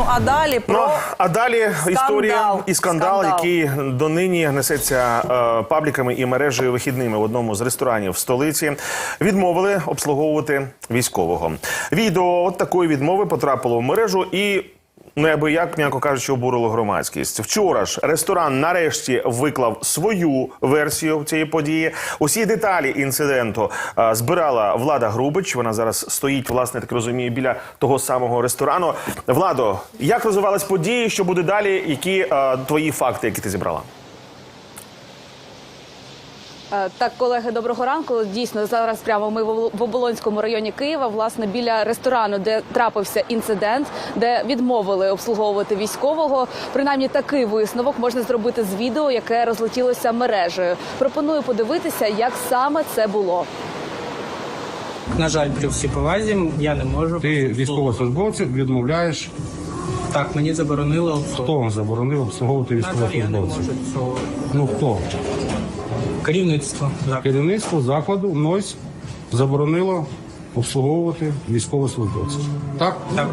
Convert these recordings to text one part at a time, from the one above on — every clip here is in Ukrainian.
Ну а далі про Ну, а далі історія і скандал, Скандал. який донині несеться е, пабліками і мережею вихідними в одному з ресторанів в столиці. Відмовили обслуговувати військового. Відео от такої відмови потрапило в мережу і. Неабияк, м'яко кажучи, обурило громадськість. Вчора ж ресторан нарешті виклав свою версію цієї події. Усі деталі інциденту е, збирала Влада Грубич. Вона зараз стоїть, власне, так розумію, біля того самого ресторану. Владо, як розвивались події? Що буде далі? Які а, твої факти, які ти зібрала? Е, Так, колеги, доброго ранку. Дійсно, зараз прямо ми в Оболонському районі Києва, власне, біля ресторану, де трапився інцидент, де відмовили обслуговувати військового. Принаймні такий висновок можна зробити з відео, яке розлетілося мережею. Пропоную подивитися, як саме це було. На жаль, при всій повазі я не можу. Ти військовослужбовців відмовляєш, Так, мені заборонило хто вам заборонив обслуговувати військовослужбовців? Ну хто? Керівництво. Керівництво закладу НОЙС заборонило обслуговувати військовослужбовців. Так? так.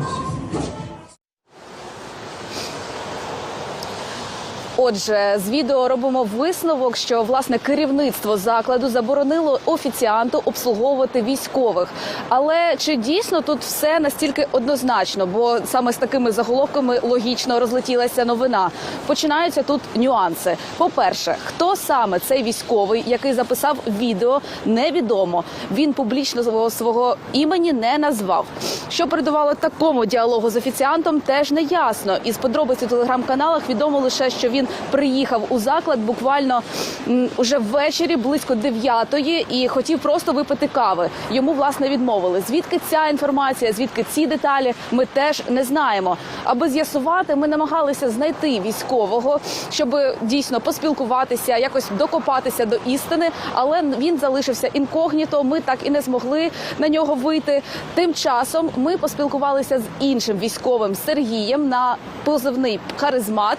Отже, з відео робимо висновок, що власне керівництво закладу заборонило офіціанту обслуговувати військових. Але чи дійсно тут все настільки однозначно? Бо саме з такими заголовками логічно розлетілася новина. Починаються тут нюанси. По-перше, хто саме цей військовий, який записав відео, невідомо. Він публічно свого, імені не назвав. Що передувало такому діалогу з офіціантом, теж не ясно. Із подробиць у телеграм-каналах відомо лише, що він приїхав у заклад буквально м, уже ввечері, близько дев'ятої, і хотів просто випити кави. Йому власне відмовили. Звідки ця інформація, звідки ці деталі, ми теж не знаємо. Аби з'ясувати, ми намагалися знайти військового, щоб дійсно поспілкуватися, якось докопатися до істини. Але він залишився інкогніто. Ми так і не змогли на нього вийти. Тим часом ми поспілкувалися з іншим військовим Сергієм на позивний харизмат.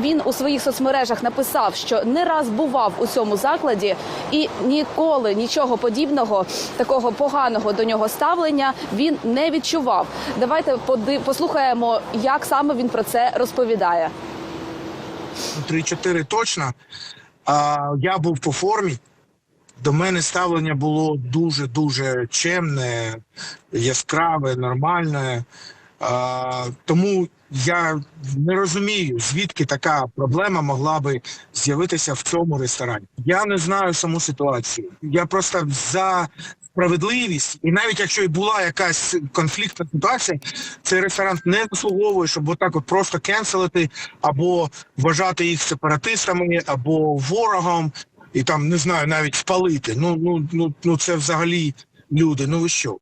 Він у своїх соцмережах написав, що не раз бував у цьому закладі і ніколи нічого подібного, такого поганого до нього ставлення він не відчував. Давайте послухаємо, як саме він про це розповідає. 3-4 точно. А, я був по формі. До мене ставлення було дуже дуже чемне, яскраве, нормальне. Тому я не розумію, звідки така проблема могла би з'явитися в цьому ресторані. Я не знаю саму ситуацію. Я просто за справедливість, і навіть якщо і була якась конфліктна ситуація, цей ресторан не заслуговує, щоб отак от просто кенселити або вважати їх сепаратистами, або ворогом, і там не знаю, навіть спалити. Ну ну ну ну це взагалі люди. Ну ви що?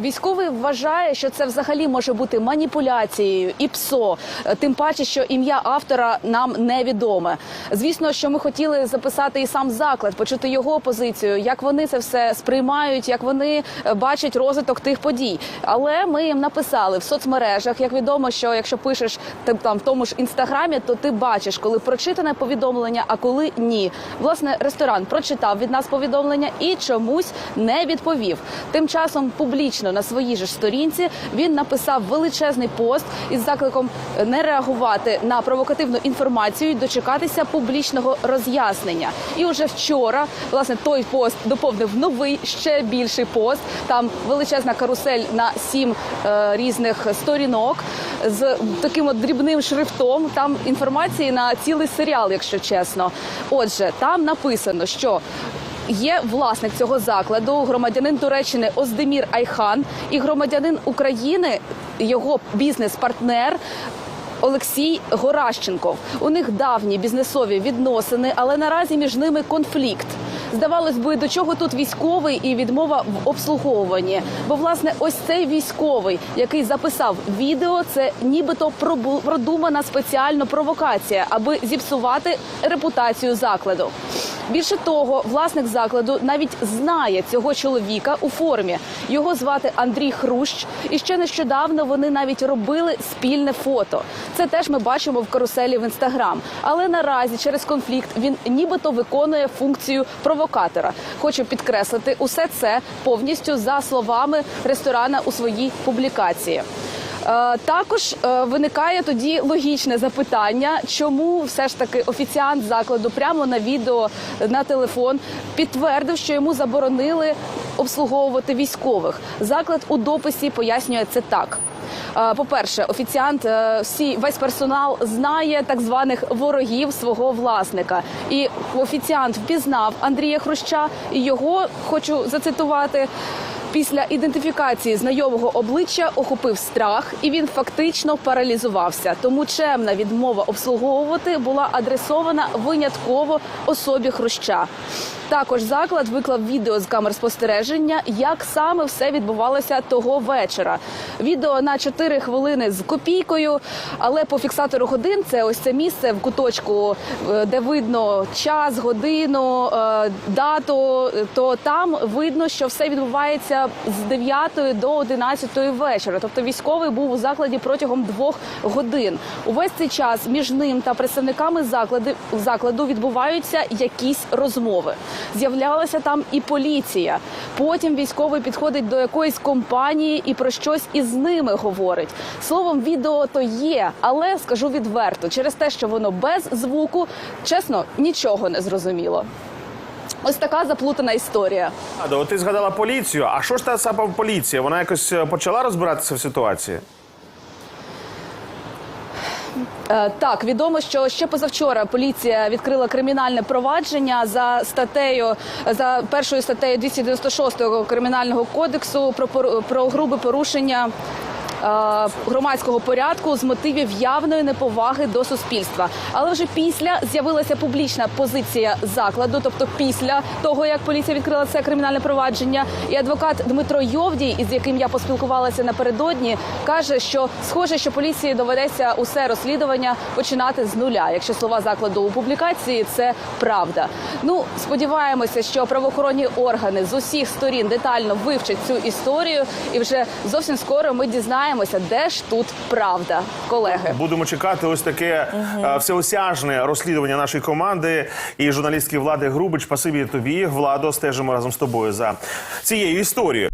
Військовий вважає, що це взагалі може бути маніпуляцією і ПСО, Е, тим паче, що ім'я автора нам невідоме. Звісно, що ми хотіли записати і сам заклад, почути його позицію, як вони це все сприймають, як вони е, бачать розвиток тих подій. Але ми їм написали в соцмережах. Як відомо, що якщо пишеш там в тому ж інстаграмі, то ти бачиш, коли прочитане повідомлення, а коли ні. Власне, ресторан прочитав від нас повідомлення і чомусь не відповів. Тим часом публічно на своїй же сторінці він написав величезний пост із закликом не реагувати на провокативну інформацію і дочекатися публічного роз'яснення. І уже вчора власне той пост доповнив новий ще більший пост. Там величезна карусель на сім е, різних сторінок з таким от дрібним шрифтом. Там інформації на цілий серіал, якщо чесно. Отже, там написано, що Є власник цього закладу, громадянин Туреччини Оздемір Айхан і громадянин України, його бізнес-партнер. Олексій Горащенков. У них давні бізнесові відносини, але наразі між ними конфлікт. Здавалось би, до чого тут військовий і відмова в обслуговуванні. Бо власне ось цей військовий, який записав відео, це нібито продумана спеціально провокація, аби зіпсувати репутацію закладу. Більше того, власник закладу навіть знає цього чоловіка у формі. Його звати Андрій Хрущ, і ще нещодавно вони навіть робили спільне фото. Це теж ми бачимо в каруселі в інстаграм. Але наразі через конфлікт він нібито виконує функцію провокатора. Хочу підкреслити, усе це повністю за словами ресторана у своїй публікації. Е, Також е, виникає тоді логічне запитання, чому все ж таки офіціант закладу прямо на відео на телефон підтвердив, що йому заборонили обслуговувати військових. Заклад у дописі пояснює це так. Е, По-перше, офіціант всі весь персонал знає так званих ворогів свого власника. І офіціант впізнав Андрія Хруща і його хочу зацитувати. Після ідентифікації знайомого обличчя охопив страх, і він фактично паралізувався. Тому чемна відмова обслуговувати була адресована винятково особі Хруща. Також заклад виклав відео з камер спостереження, як саме все відбувалося того вечора. Відео на 4 хвилини з копійкою, але по фіксатору годин це ось це місце в куточку, е, де видно час, годину, е, дату. То там видно, що все відбувається з 9 до 11 вечора. Тобто військовий був у закладі протягом двох годин. Увесь цей час між ним та представниками закладу відбуваються якісь розмови. З'являлася там і поліція. Потім військовий підходить до якоїсь компанії і про щось із ними говорить. Словом, відео то є, але скажу відверто, через те, що воно без звуку, чесно, нічого не зрозуміло. Ось така заплутана історія. Адо, ти згадала поліцію. А що ж та сама поліція? Вона якось е, почала розбиратися в ситуації? Е, Так, відомо, що ще позавчора поліція відкрила кримінальне провадження за статтею за першою статтею 296 кримінального кодексу про про грубе порушення. Е, Громадського порядку з мотивів явної неповаги до суспільства, але вже після з'явилася публічна позиція закладу, тобто після того як поліція відкрила це кримінальне провадження, і адвокат Дмитро Йовдій, із яким я поспілкувалася напередодні, каже, що схоже, що поліції доведеться усе розслідування починати з нуля. Якщо слова закладу у публікації, це правда. Ну сподіваємося, що правоохоронні органи з усіх сторін детально вивчать цю історію, і вже зовсім скоро ми дізнаємося, де ж тут правда, колеги. Будемо чекати ось таке е, всеосяжне розслідування нашої команди і журналістки влади Грубич. Спасибі тобі, Владо. Стежимо разом з тобою за цією історією.